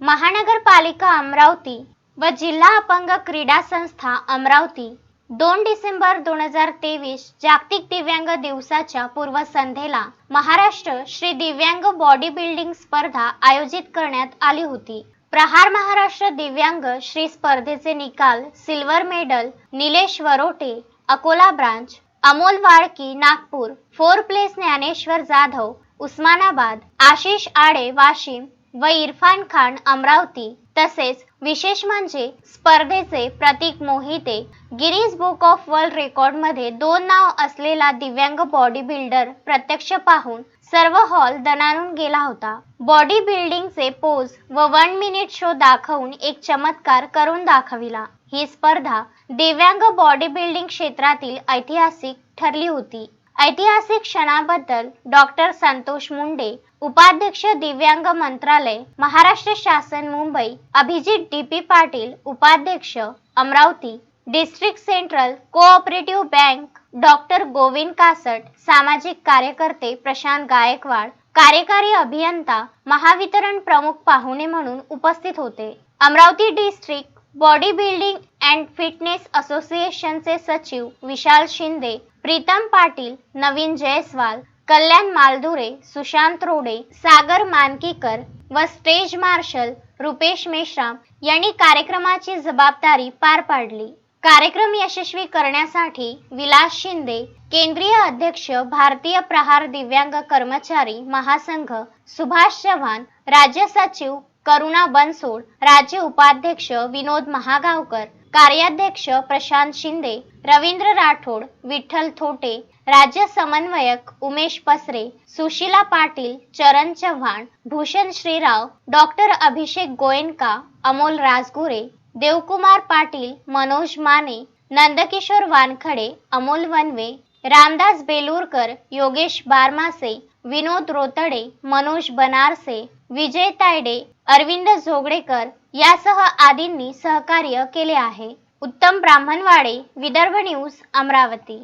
महानगरपालिका अमरावती व जिल्हा अपंग क्रीडा संस्था अमरावती. दोन डिसेंबर दोन हजार तेवीस जागतिक दिव्यांग दिवसाच्या पूर्वसंध्येला महाराष्ट्र श्री दिव्यांग बॉडी बिल्डिंग स्पर्धा आयोजित करण्यात आली होती. प्रहार महाराष्ट्र दिव्यांग श्री स्पर्धेचे निकाल silver medal Nilesh Varote Akola branch Amol Walki Nagpur four place Dnyaneshwar Jadhav Osmanabad Ashish Ade Washim व इरफान खान अमरावती तसेच विशेष म्हणजे स्पर्धेचे Pratik Mohite Guinness book of world रेकॉर्डमध्ये दोन नाव असलेला दिव्यांग बॉडी बिल्डर प्रत्यक्ष पाहून सर्व हॉल दणाणून गेला होता. बॉडी बिल्डिंगचे पोज व वन मिनिट शो दाखवून एक चमत्कार करून दाखविला. ही स्पर्धा दिव्यांग बॉडी बिल्डिंग क्षेत्रातील ऐतिहासिक ठरली होती. ऐतिहासिक क्षणाबद्दल डॉक्टर संतोष मुंडे उपाध्यक्ष दिव्यांग मंत्रालय महाराष्ट्र शासन मुंबई अभिजित डी पी पाटील उपाध्यक्ष Amravati district central cooperative bank doctor Govind Kasat सामाजिक कार्यकर्ते प्रशांत गायकवाड कार्यकारी अभियंता महावितरण प्रमुख पाहुणे म्हणून उपस्थित होते. Amravati district body building and fitness असोसिएशनचे सचिव विशाल शिंदे प्रीतम पाटील नवीन जयस्वाल कल्याण मालधुरे सुशांत रोडे सागर मानकीकर व स्टेज मार्शल रुपेश मेश्राम यांनी कार्यक्रमाची जबाबदारी पार पाडली. कार्यक्रम यशस्वी करण्यासाठी विलास शिंदे केंद्रीय अध्यक्ष भारतीय प्रहार दिव्यांग कर्मचारी महासंघ सुभाष चव्हाण राज्य सचिव करुणा बनसोड राज्य उपाध्यक्ष विनोद महागावकर कार्याध्यक्ष प्रशांत शिंदे रवींद्र राठोड विठ्ठल थोटे राज्य समन्वयक उमेश पसरे सुशीला पाटील चरण चव्हाण भूषण श्रीराव डॉक्टर अभिषेक गोयनका अमोल राजगुरे देवकुमार पाटील मनोज माने नंदकिशोर वानखडे अमोल वनवे रामदास बेलूरकर योगेश बारमासे विनोद रोतडे मनोज बनारसे विजय तायडे अरविंद जोगडेकर यासह आदींनी सहकार्य केले आहे. उत्तम ब्राह्मणवाडे विदर्भ न्यूज अमरावती.